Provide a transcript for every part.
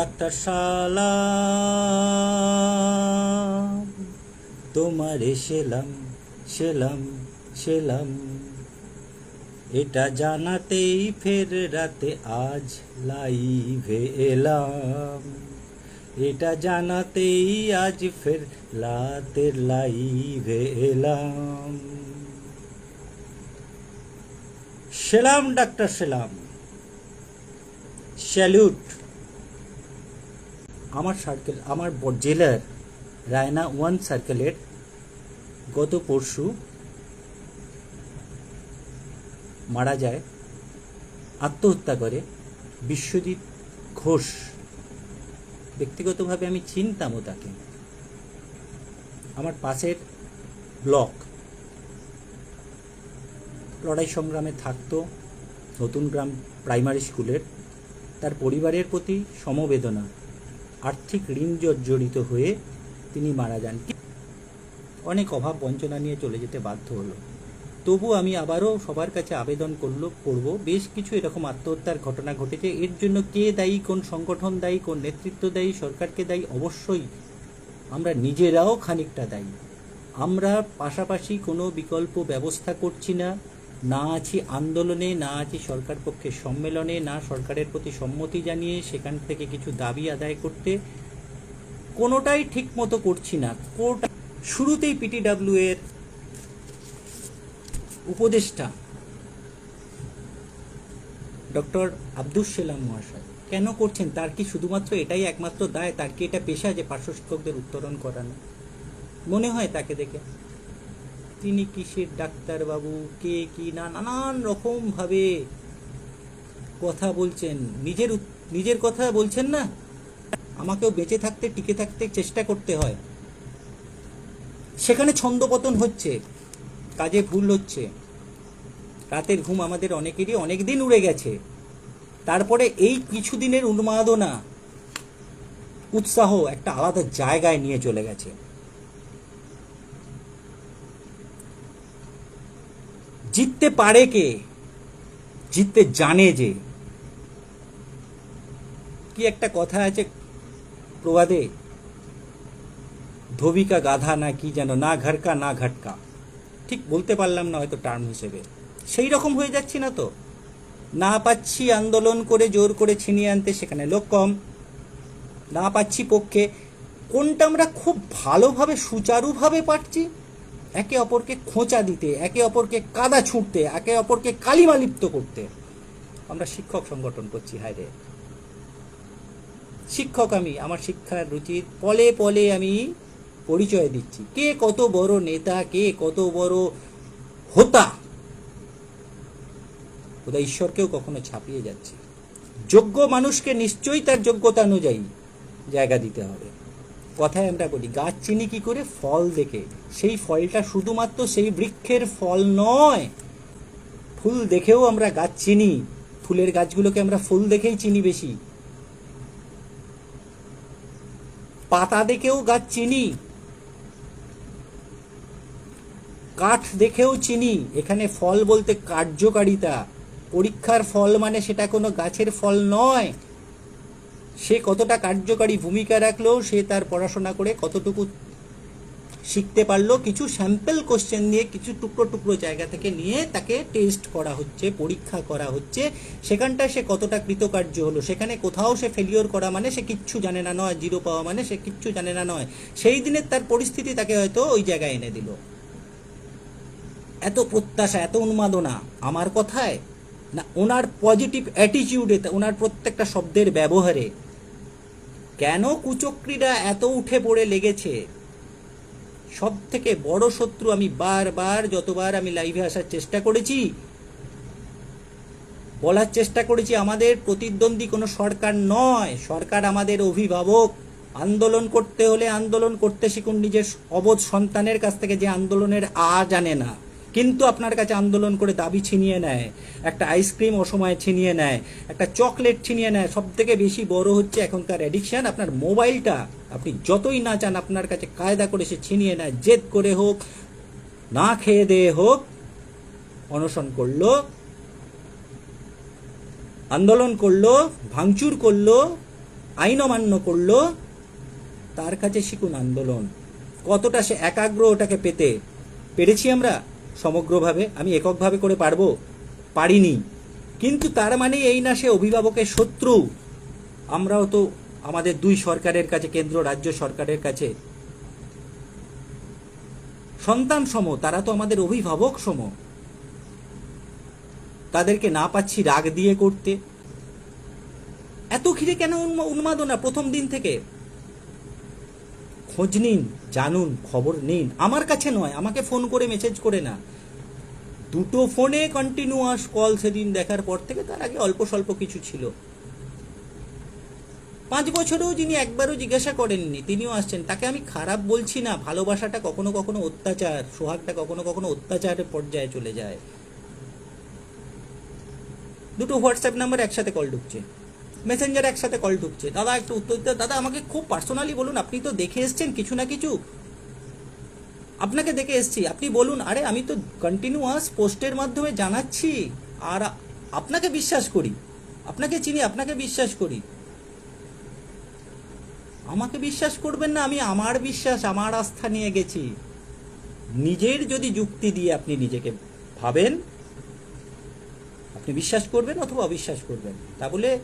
Doctor সালাম তোমারে সেলাম সেলাম সেলাম। এটা জানাতেই ফের রাতে আজ লাইভে এলাম। এটা জানাতেই আজ ফের রাতের লাইভে এলাম। সেলাম, ডাক্তার সেলাম। স্যালুট। আমার সার্কেল আমার জেলার রায়না ওয়ান সার্কেলের গত পরশু মারা যায়, আত্মহত্যা করে বিশ্বজিৎ ঘোষ। ব্যক্তিগতভাবে আমি চিনতামও তাকে আমার পাশের ব্লক লড়াই সংগ্রামে থাকতো, নতুন গ্রাম প্রাইমারি স্কুলের তার পরিবারের প্রতি সমবেদনা। আর্থিক ঋণ জর্জরিত হয়ে তিনি মারা যান। অনেক অভাব বঞ্চনা নিয়ে চলে যেতে বাধ্য হলো। তবু আমি আবারও সবার কাছে আবেদন করল, করব। বেশ কিছু এরকম আত্মহত্যার ঘটনা ঘটেছে। এর জন্য কে দায়ী, কোন সংগঠন দায়ী, কোন নেতৃত্ব দায়ী, সরকারকে দায়ী? অবশ্যই আমরা নিজেরাও খানিকটা দায়ী। আমরা পাশাপাশি কোনো বিকল্প ব্যবস্থা করছি না। না আছি আন্দোলনে, না আছি সরকার পক্ষের সম্মেলনে, না সরকারের প্রতি সম্মতি জানিয়ে সেখান থেকে কিছু দাবি আদায় করতে কোনোটাই ঠিক মতো করছি না। কোটা শুরুতেই পিটিডাব্লিউ এর উপদেষ্টা ডক্টর আব্দুল সেলাম মহাশয়। কেন করছেন? তার কি শুধুমাত্র এটাই একমাত্র দায়? তার কি এটা পেশা যে পার্শ্ব শিক্ষকদের উত্তরণ করানো? মনে হয় তাকে দেখে। তিনি কিসের ডাক্তারবাবু? কে, কি না? নানান রকম ভাবে কথা বলছেন। নিজের নিজের কথা বলছেন না? আমাকেও বেঁচে থাকতে, টিকে থাকতে চেষ্টা করতে হয়। সেখানে ছন্দপতন হচ্ছে। কাজে ভুল হচ্ছে। রাতের ঘুম আমাদের অনেকেরই অনেক দিন উড়ে গেছে। তারপরে এই কিছুদিনের উন্মাদনা, উৎসাহ একটা আলাদা জায়গায় নিয়ে চলে গেছে। জিততে পারে কে? জিততে জানে যে। কি একটা কথা আছে প্রবাদে? ধোবিকা গাধা না কি যেন, না ঘরকা, না ঘটকা। ঠিক বলতে পারলাম না হয়তো টার্ম হিসেবে। সেই রকম হয়ে যাচ্ছি না তো। না পাচ্ছি আন্দোলন করে জোর করে ছিনিয়ে আনতে সেখানে লোক কম। না পাচ্ছি পক্ষে। কোনটা আমরা খুব ভালোভাবে, সুচারুভাবে পারছি? একে অপরকে খোঁচা দিতে, একে অপরকে কাদা ছুঁড়তে, একে অপরকে কালিমা লিপ্ত করতে। আমরা শিক্ষক সংগঠন করছি, হায় রে। শিক্ষক আমি, আমার শিক্ষার রুচির পলে পলে আমি পরিচয় দিচ্ছি। কে কত বড় নেতা, কে কত বড় হোতা? খোদা ঈশ্বরকেও কখনো ছাপিয়ে যাচ্ছে। যোগ্য মানুষকে নিশ্চয়ই তার যোগ্যতা অনুযায়ী জায়গা দিতে হবে। কথায় আমরা বলি, গাছ চিনি কি করে? ফল দেখে। সেই ফলটা শুধুমাত্র সেই বৃক্ষের ফল নয়। ফুল দেখেও আমরা গাছ চিনি। ফুলের গাছগুলোকে আমরা ফুল দেখেই চিনি বেশি। পাতা দেখেও গাছ চিনি। কাঠ দেখেও চিনি। এখানে ফল বলতে কার্যকারিতা। পরীক্ষার ফল মানে সেটা কোনো গাছের ফল নয়। সে কতটা কার্যকারী ভূমিকা রাখল, সে তার পড়াশোনা করে কতটুকু শিখতে পারল, কিছু স্যাম্পল কোশ্চেন নিয়ে, কিছু টুকরো টুকরো জায়গা থেকে নিয়ে তাকে টেস্ট করা হচ্ছে, পরীক্ষা করা হচ্ছে। সেখানটা সে কতটা কৃতকার্য হলো, সেখানে কোথাও সে ফেলিওর করা মানে সে কিচ্ছু জানে না নয় জিরো পাওয়া মানে সে কিচ্ছু জানে না নয়। সেই দিনের তার পরিস্থিতি তাকে হয়তো ওই জায়গায় এনে দিল। এত প্রত্যাশা, এত উন্মাদনা, আমার কথায়? না, ওনার পজিটিভ অ্যাটিটিউডে ওনার প্রত্যেকটা শব্দের ব্যবহারে কেন কুচক্রীরা এত উঠে পড়ে লেগেছে? সব থেকে বড় শত্রু আমি বারবার, যতবার আমি লাইভে আসার চেষ্টা করেছি, বলার চেষ্টা করেছি, আমাদের প্রতিদ্বন্দ্বী কোনো সরকার নয়। সরকার আমাদের অভিভাবক। আন্দোলন করতে হলে আন্দোলন করতে শিখুন নিজের অবোধ সন্তানের কাছ থেকে যে আন্দোলনের আ জানে না। কিন্তু আপনার কাছে আন্দোলন করে দাবি ছিনিয়ে নেয়, একটা আইসক্রিম অসময়ে ছিনিয়ে নেয়, একটা চকলেট ছিনিয়ে নেয় সব থেকে বেশি বড় হচ্ছে এখনকার অ্যাডিকশান আপনার মোবাইলটা আপনি যতই না চান আপনার কাছে কায়দা করে সে ছিনিয়ে নেয়, জেদ করে হোক, না খেয়ে দেয়ে হোক, অনশন করল, আন্দোলন করল, ভাঙচুর করল, আইন অমান্য করল, তার কাছে শিখুন আন্দোলন। কতটা সে একাগ্র ওটাকে পেতে পেরেছি আমরা? সমগ্রভাবে আমি এককভাবে করে পারব? পারিনি। কিন্তু তার মানে এই না সে অভিভাবকের শত্রু। আমরাও তো আমাদের দুই সরকারের কাছে, কেন্দ্র, রাজ্য সরকারের কাছে। সন্তান সম, তারা তো আমাদের অভিভাবক সম। তাদেরকে না পাচ্ছি রাগ দিয়ে করতে। এত ঘিরে কেন উন্মাদনা প্রথম দিন থেকে? খোঁজ নিন, জানুন, খবর নিন। আমার কাছে নয়, আমাকে ফোন করে মেসেজ করে না। দুটো ফোনে কন্টিনিউয়াস কল সেদিন দেখার পর থেকে তার আগে অল্প স্বল্প কিছু ছিল। পাঁচ বছরেও যিনি একবারও জিজ্ঞাসা করেননি, তিনিও আসছেন। তাকে আমি খারাপ বলছি না, ভালোবাসাটা কখনো কখনো অত্যাচার, সোহাগটা কখনো কখনো অত্যাচারের পর্যায়ে চলে যায়। দুটো হোয়াটসঅ্যাপ নাম্বার একসাথে কল ঢুকছে। মেসেঞ্জার একসাথে কল ঢুকছে। দাদা, একটু উত্তর দাদা, আমাকে খুব পার্সোনালি বলুন, আপনি তো দেখে এসছেন কিছু না কিছু? আপনাকে দেখে এসছি। আপনি বলুন, আরে আমি তো কন্টিনিউয়াস পোস্টের মাধ্যমে জানাচ্ছি। আর আপনাকে বিশ্বাস করি। আপনাকে চিনি, আপনাকে বিশ্বাস করি। আমাকে বিশ্বাস করবেন না, আমি আমার বিশ্বাস, আমার আস্থা নিয়ে গেছি। নিজের যদি যুক্তি দিয়ে আপনি নিজেকে ভাবেন, আপনি বিশ্বাস করবেন অথবা অবিশ্বাস করবেন। তা বলে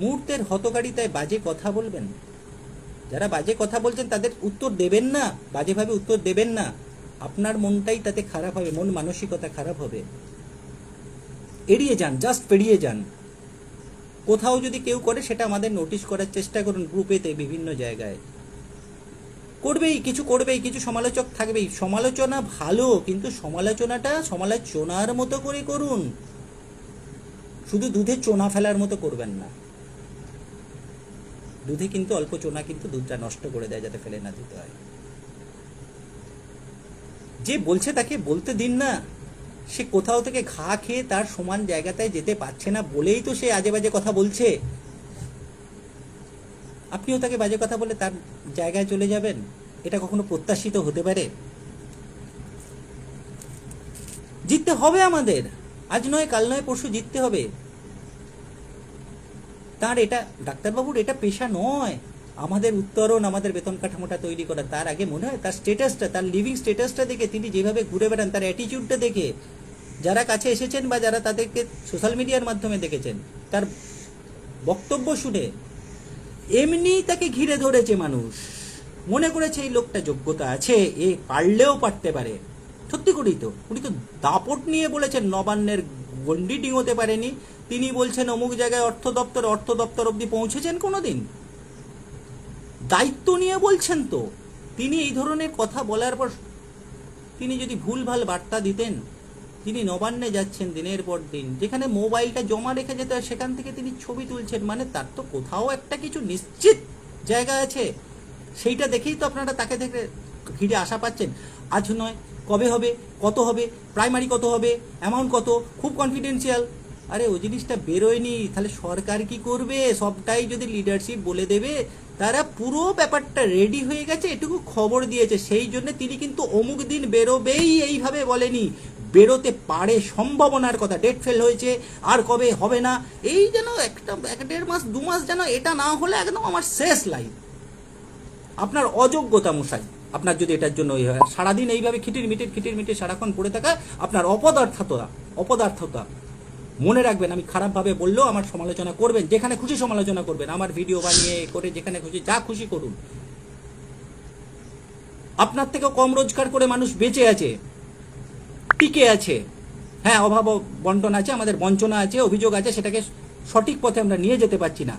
মুহূর্তের হতকারিতায় বাজে কথা বলবেন? যারা বাজে কথা বলছেন তাদের উত্তর দেবেন না, বাজেভাবে উত্তর দেবেন না। আপনার মনটাই তাতে খারাপ হবে, মন মানসিকতা খারাপ হবে। এড়িয়ে যান জাস্ট পেরিয়ে যান। কোথাও যদি কেউ করে সেটা আমাদের নোটিশ করার চেষ্টা করুন গ্রুপেতে বিভিন্ন জায়গায়। করবেই, কিছু করবেই, কিছু সমালোচক থাকবেই। সমালোচনা ভালো, কিন্তু সমালোচনাটা সমালোচনার মতো করে করুন। শুধু দুধে চোনা ফেলার মতো করবেন না। দুধে কিন্তু অল্প চোনা কিন্তু দুধটা নষ্ট করে দেয় যাতে ফেলে না দিতে হয়। যে বলছে তাকে বলতে দিন না, সে কোথাও থেকে ঘা খেয়ে তার সমান জায়গাটায় যেতে পারছে না বলেই তো সে আজে বাজে কথা বলছে। আপনিও তাকে বাজে কথা বলে তার জায়গায় চলে যাবেন? এটা কখনো প্রত্যাশিত হতে পারে? জিততে হবে আমাদের। আজ নয়, কাল নয়, পরশু জিততে হবে। তার এটা, ডাক্তারবাবুর এটা পেশা নয়। আমাদের উত্তরণ, আমাদের বেতন কাঠামোটা তৈরি করা। তার আগে মনে হয় তার স্টেটাসটা তার লিভিং স্টেটাসটা দেখে তিনি যেভাবে ঘুরে বেড়ান, তার অ্যাটিটিউডটা দেখে। যারা কাছে এসেছেন বা যারা তাদেরকে সোশ্যাল মিডিয়ার মাধ্যমে দেখেছেন, তার বক্তব্য শুনে এমনি তাকে ঘিরে ধরেছে মানুষ। মনে করেছে এই লোকটা যোগ্যতা আছে, এ পারলেও পারতে পারে। সত্যি করেই তো, উনি তো দাপট নিয়ে বলেছেন নবান্নের গন্ডি হতে পারেনি। তিনি বলছেন, অমুক জায়গায় অর্থ দপ্তর অর্থ দপ্তর অবধি পৌঁছেছেন কোনোদিন? দায়িত্ব নিয়ে বলছেন তো। তিনি এই ধরনের কথা বলার পর তিনি যদি ভুলভাল বার্তা দিতেন, তিনি নবান্নে যাচ্ছেন দিনের পর দিন। যেখানে মোবাইলটা জমা রেখে যেতে, সেখান থেকে তিনি ছবি তুলছেন। মানে তার তো কোথাও একটা কিছু নিশ্চিত জায়গা আছে। সেইটা দেখেই তো আপনারা তাকে থেকে ঘিরে আশা পাচ্ছেন। আজ নয় কবে হবে, কত হবে প্রাইমারি কত হবে অ্যামাউন্ট কত, খুব কনফিডেন্সিয়াল আরে ওই জিনিসটা বেরোয়নি, তাহলে সরকার কি করবে? সবটাই যদি লিডারশিপ বলে দেবে, তারা পুরো ব্যাপারটা রেডি হয়ে গেছে, এটুকু খবর দিয়েছে। সেই জন্য তিনি কিন্তু অমুক দিন বেরোবেই এইভাবে বলেনি। বেরোতে পারে সম্ভাবনার কথা ডেট ফেল হয়েছে, আর কবে হবে না, এই যেন একটা, এক দেড় মাস, দু মাস যেন এটা না হলে একদম আমার শেষ লাইফ আপনার অযোগ্যতা মশাই। আপনার যদি এটার জন্য ইয়ে হয়। সারাদিন এইভাবে খিটির মিটির খিটির মিটির সারাক্ষণ পড়ে থাকা আপনার অপদার্থতা অপদার্থতা। মনে রাখবেন, আমি খারাপভাবে বললেও আমার সমালোচনা করবেন, যেখানে খুশি সমালোচনা করবেন, আমার ভিডিও বানিয়ে করে যেখানে খুশি, যা খুশি করুন। আপনার থেকেও কম রোজগার করে মানুষ বেঁচে আছে, টিকে আছে। হ্যাঁ অভাব বন্টন আছে, আমাদের বঞ্চনা আছে, অভিযোগ আছে, সেটাকে সঠিক পথে আমরা নিয়ে যেতে পারছি না।